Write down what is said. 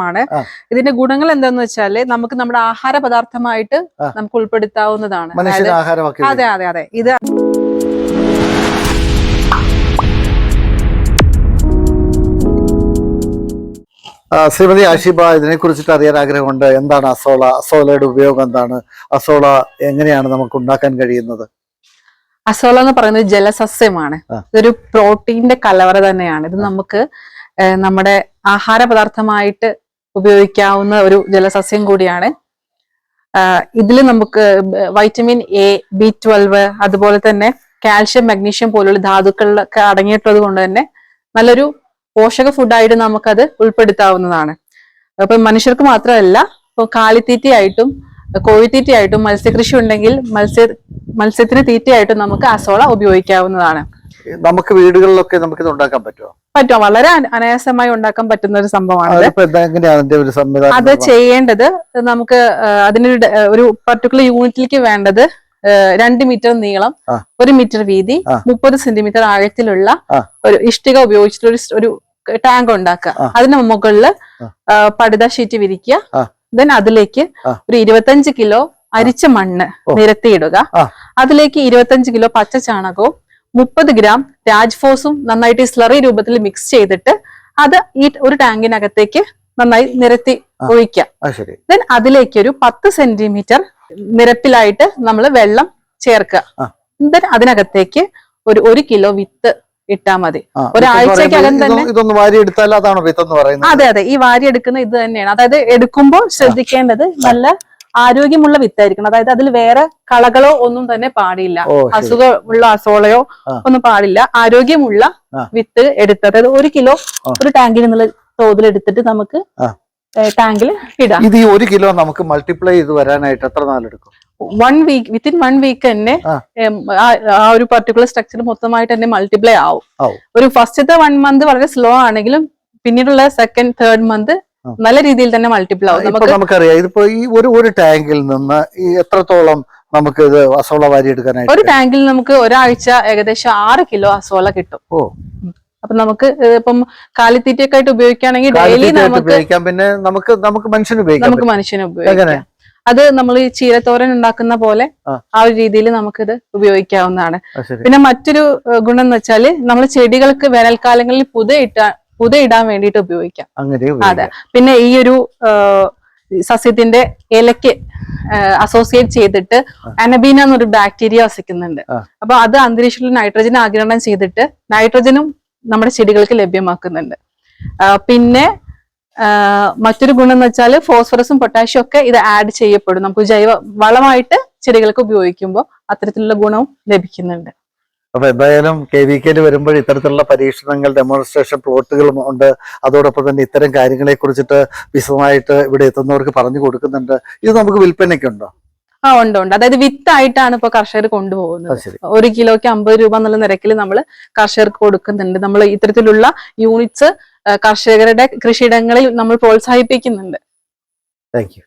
മാണ് ഇതിന്റെ ഗുണങ്ങൾ എന്താന്ന് വെച്ചാൽ നമുക്ക് നമ്മുടെ ആഹാര പദാർത്ഥമായിട്ട് നമുക്ക് ഉൾപ്പെടുത്താവുന്നതാണ്. അതെ അതെ അതെ. ഇത് ശ്രീമതി ആഷിബ ഇതിനെ കുറിച്ചിട്ട് അറിയാൻ ആഗ്രഹമുണ്ട്. എന്താണ് അസോള? അസോളയുടെ ഉപയോഗം എന്താണ്? അസോള എങ്ങനെയാണ് നമുക്ക് ഉണ്ടാക്കാൻ കഴിയുന്നത്? അസോള എന്ന് പറയുന്നത് ജലസസ്യമാണ്. ഇതൊരു പ്രോട്ടീന്റെ കലവറ തന്നെയാണ്. ഇത് നമുക്ക് നമ്മുടെ ആഹാര പദാർത്ഥമായിട്ട് ഉപയോഗിക്കാവുന്ന ഒരു ജലസസ്യം കൂടിയാണ്. ഇതിൽ നമുക്ക് വൈറ്റമിൻ എ ബി ട്വൽവ് അതുപോലെ തന്നെ കാൽഷ്യം മഗ്നീഷ്യം പോലുള്ള ധാതുക്കളിലൊക്കെ അടങ്ങിയിട്ടുള്ളത് കൊണ്ട് തന്നെ നല്ലൊരു പോഷക ഫുഡായിട്ട് നമുക്കത് ഉൾപ്പെടുത്താവുന്നതാണ്. അപ്പൊ മനുഷ്യർക്ക് മാത്രമല്ല ഇപ്പൊ കാലിത്തീറ്റയായിട്ടും കോഴിത്തീറ്റയായിട്ടും മത്സ്യകൃഷി ഉണ്ടെങ്കിൽ മത്സ്യ മത്സ്യത്തിന് തീറ്റയായിട്ടും നമുക്ക് അസോള ഉപയോഗിക്കാവുന്നതാണ്. നമുക്ക് വീടുകളിലൊക്കെ നമുക്ക് ഇത് ഉണ്ടാക്കാൻ പറ്റുമോ പറ്റും. വളരെ അന- അനായാസമായി ഉണ്ടാക്കാൻ പറ്റുന്ന ഒരു സംഭവമാണ് അത് ചെയ്യേണ്ടത് നമുക്ക് അതിനൊരു ഒരു പർട്ടിക്കുലർ യൂണിറ്റിലേക്ക് വേണ്ടത് രണ്ട് മീറ്റർ നീളം. ഒരു മീറ്റർ വീതി. മുപ്പത് സെന്റിമീറ്റർ ആഴത്തിലുള്ള ഒരു ഇഷ്ടിക ഉപയോഗിച്ചിട്ട് ഒരു ടാങ്ക് ഉണ്ടാക്കുക. അതിന് മുകളിൽ പടുത ഷീറ്റ് വിരിക്കുക. ദെൻ അതിലേക്ക് ഒരു ഇരുപത്തഞ്ച് കിലോ അരിച്ച മണ്ണ്. നിരത്തിയിടുക. അതിലേക്ക് ഇരുപത്തഞ്ച് കിലോ പച്ച ചാണകവും മുപ്പത് ഗ്രാം രാജ്ഫോസും നന്നായിട്ട് സ്ലറി രൂപത്തിൽ മിക്സ് ചെയ്തിട്ട് അത് ഈ ഒരു ടാങ്കിനകത്തേക്ക് നന്നായി നിരത്തി. ഒഴിക്കുക. ദെൻ അതിലേക്ക് ഒരു പത്ത് സെന്റിമീറ്റർ നിരപ്പിലായിട്ട് നമ്മൾ വെള്ളം ചേർക്കുക. ദെൻ അതിനകത്തേക്ക് ഒരു ഒരു കിലോ വിത്ത് ഇട്ടാ മതി. ഒരാഴ്ചക്കകം തന്നെ- ഇതൊന്ന് എടുത്താൽ അതാണോ പറയുന്നത്? അതെ അതെ. ഈ വാരിയെടുക്കുന്ന ഇത് തന്നെയാണ്. അതായത് എടുക്കുമ്പോൾ ശ്രദ്ധിക്കേണ്ടത് നല്ല ആരോഗ്യമുള്ള വിത്തായിരിക്കണം. അതായത് അതിൽ വേറെ കളകളോ ഒന്നും തന്നെ പാടില്ല. അസുഖമുള്ള അസോളയോ ഒന്നും പാടില്ല. ആരോഗ്യമുള്ള വിത്ത് എടുത്ത് അതായത് ഒരു കിലോ ഒരു ടാങ്കിൽ നിന്നുള്ള തോതിൽ എടുത്തിട്ട് നമുക്ക് ടാങ്കിൽ ഇടാം. ഇത് ഈ ഒരു കിലോ നമുക്ക് മൾട്ടിപ്ലൈ ചെയ്ത് വരാനായിട്ട് എത്ര നാളെടുക്കും one week within one week തന്നെ ആ. ഒരു പർട്ടിക്കുലർ സ്ട്രക്ചർ മൊത്തമായിട്ട് തന്നെ മൾട്ടിപ്ലൈ ആവും. ഒരു ഫസ്റ്റത്തെ വൺ മന്ത് വളരെ സ്ലോ ആണെങ്കിലും പിന്നീടുള്ള സെക്കൻഡ് തേർഡ് മന്ത്. നല്ല രീതിയിൽ തന്നെ മൾട്ടിപ്ലൈ ആവും. നമുക്കറിയാം. ഇതിപ്പോ ഈ ഒരു ഒരു ടാങ്കിൽ നിന്ന് ഈ എത്രത്തോളം നമുക്ക് ഇത് അസോള വാരി ഒരു എടുക്കാനായിട്ട് ടാങ്കിൽ നമുക്ക് ഒരാഴ്ച ഏകദേശം ആറ് കിലോ അസോള കിട്ടും. ഓ. അപ്പൊ നമുക്ക് ഇപ്പം കാലിത്തീറ്റയൊക്കെ ആയിട്ട് ഉപയോഗിക്കുകയാണെങ്കിൽ ഡെയിലി നമുക്ക് പിന്നെ നമുക്ക് നമുക്ക് മനുഷ്യന് ഉപയോഗിക്കാം നമുക്ക് മനുഷ്യന്? ഉപയോഗിക്കാം. അത് നമ്മൾ ഈ ചീരത്തോരൻ ഉണ്ടാക്കുന്ന പോലെ ആ. ഒരു രീതിയിൽ നമുക്കിത് ഉപയോഗിക്കാവുന്നതാണ്. പിന്നെ മറ്റൊരു ഗുണം എന്ന് വെച്ചാൽ നമ്മൾ ചെടികൾക്ക് വേനൽക്കാലങ്ങളിൽ പുതയിട്ടാ പുതയിടാൻ വേണ്ടിട്ട് ഉപയോഗിക്കാം. അങ്ങനെ അതെ. പിന്നെ ഈ ഒരു സസ്യത്തിന്റെ ഇലയ്ക്ക് അസോസിയേറ്റ് ചെയ്തിട്ട് അനബീന എന്നൊരു ബാക്ടീരിയ വസിക്കുന്നുണ്ട്. അപ്പൊ അത് അന്തരീക്ഷത്തിൽ നൈട്രജൻ ആഗിരണം ചെയ്തിട്ട് നൈട്രജനും നമ്മുടെ ചെടികൾക്ക് ലഭ്യമാക്കുന്നുണ്ട്. പിന്നെ മറ്റൊരു ഗുണം എന്ന് വെച്ചാൽ ഫോസ്ഫറസും പൊട്ടാഷ്യം ഒക്കെ ഇത് ആഡ് ചെയ്യപ്പെടും. നമുക്ക് ജൈവ വളമായിട്ട് ചെടികൾക്ക് ഉപയോഗിക്കുമ്പോൾ അത്തരത്തിലുള്ള ഗുണവും ലഭിക്കുന്നുണ്ട്. അപ്പൊ എന്തായാലും കെ വി കെയിൽ വരുമ്പോൾ ഇത്തരത്തിലുള്ള പരീക്ഷണങ്ങൾ ഡെമോൺസ്ട്രേഷൻ പ്ലോട്ടുകളും ഉണ്ട്. അതോടൊപ്പം തന്നെ ഇത്തരം കാര്യങ്ങളെ കുറിച്ചിട്ട് വിശദമായിട്ട് ഇവിടെ എത്തുന്നവർക്ക് പറഞ്ഞു കൊടുക്കുന്നുണ്ട്. ഇത് നമുക്ക് വിൽപ്പനയ്ക്കുണ്ടോ ആ ഉണ്ട് ഉണ്ട്. അതായത് വിത്തായിട്ടാണ് ഇപ്പൊ കർഷകർ കൊണ്ടുപോകുന്നത്. ഒരു കിലോയ്ക്ക് അമ്പത് രൂപ എന്നുള്ള നിരക്കിൽ നമ്മൾ കർഷകർക്ക് കൊടുക്കുന്നുണ്ട്. നമ്മൾ ഇത്തരത്തിലുള്ള യൂണിറ്റ്സ് കർഷകരുടെ കൃഷിയിടങ്ങളിൽ നമ്മൾ പ്രോത്സാഹിപ്പിക്കുന്നുണ്ട്. Thank you